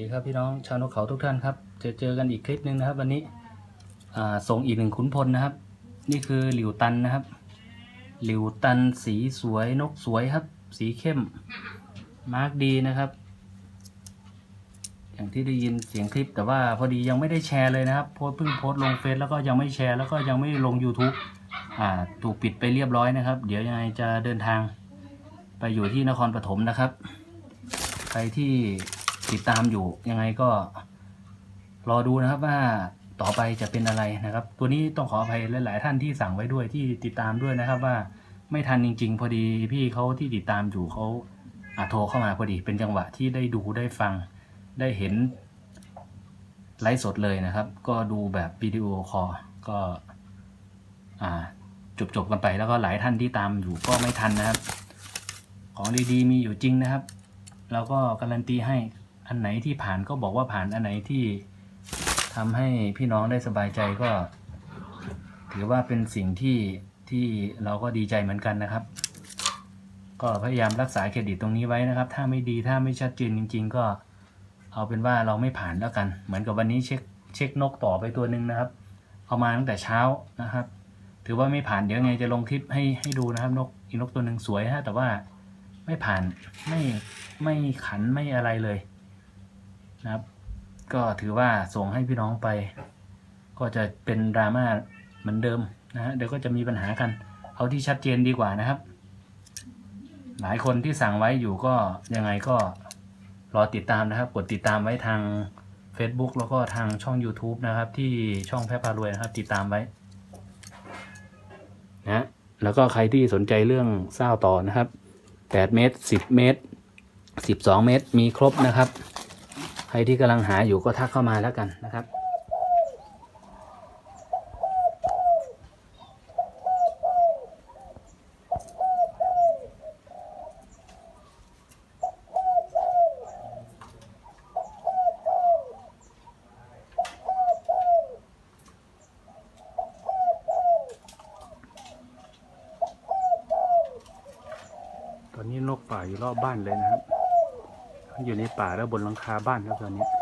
ดีครับพี่น้องชาวนกเขาทุกท่านครับ เจอเจอกันอีกคลิปหนึ่งนะครับ วันนี้ส่งอีกหนึ่งขุนพลนะครับ นี่คือหลิวตันนะครับ หลิวตันสีสวยนกสวยครับ สีเข้ม มาร์กดีนะครับ อย่างที่ได้ยินเสียงคลิป แต่ว่าพอดียังไม่ได้แชร์เลยนะครับโพสเพิ่งโพสลงเฟซแล้วก็ยังไม่แชร์แล้วก็ยังไม่ลง YouTube อ่าถูกปิดไปเรียบร้อยนะครับ เดี๋ยวยังไงจะเดินทางไปอยู่ที่นครปฐมนะครับ ใครที่ ติดตามอยู่ยังไงก็ รอดูนะครับว่าต่อไปจะเป็นอะไรนะครับ ตัวนี้ต้องขออภัยหลาย ๆ ท่านที่สั่งไว้ด้วยที่ติดตามด้วยนะครับว่าไม่ทันจริง ๆ พอดีพี่เขาที่ติดตามอยู่เขาอาโทรเข้ามาพอดีเป็นจังหวะที่ได้ดูได้ฟังได้เห็นไลฟ์สดเลยนะครับ ก็ดูแบบวิดีโอคอลก็จบๆกันไปแล้วก็หลายท่านที่ตามอยู่ก็ไม่ทันนะครับ ของดีๆมีอยู่จริงนะครับเราก็การันตีให้ อันไหนที่ผ่านก็บอกว่าผ่านอันไหนที่ทำให้พี่น้องได้สบายใจก็ ถือว่าเป็นสิ่งที่ที่เราก็ดีใจเหมือนกันนะครับ ก็พยายามรักษาเครดิตตรงนี้ไว้นะครับ ถ้าไม่ดีถ้าไม่ชัดเจนจริง ๆ ก็เอาเป็นว่าเราไม่ผ่านแล้วกัน เหมือนกับวันนี้เช็คเช็คนกต่อไปตัวหนึ่งนะครับ เอามาตั้งแต่เช้านะครับ ถือว่าไม่ผ่านเดี๋ยวไงจะลงคลิปให้ให้ดูนะครับนกอีกนกตัวหนึ่งสวยฮะแต่ว่าไม่ผ่านไม่ไม่ขันไม่อะไรเลย นะครับ ก็ถือว่าส่งให้พี่น้องไป ก็จะเป็นดราม่าเหมือนเดิมนะฮะเดี๋ยวก็จะมีปัญหากัน เอาที่ชัดเจนดีกว่านะครับ หลายคนที่สั่งไว้อยู่ก็ยังไงก็รอติดตามนะครับ กดติดตามไว้ทาง Facebook แล้วก็ทางช่อง YouTube นะครับ ที่ช่องแพะพารวยนะครับ ติดตามไว้นะแล้วก็ใครที่สนใจเรื่องเศร้าต่อนะครับ 8 เมตร 10 เมตร 12 เมตร มีครบนะครับ ใครที่กำลังหาอยู่ก็ทักเข้ามาแล้วกันนะครับ ตอนนี้นกป่าอยู่รอบบ้านเลยนะครับ อยู่ในป่าแล้วบนหลังคาบ้านครับตอนนี้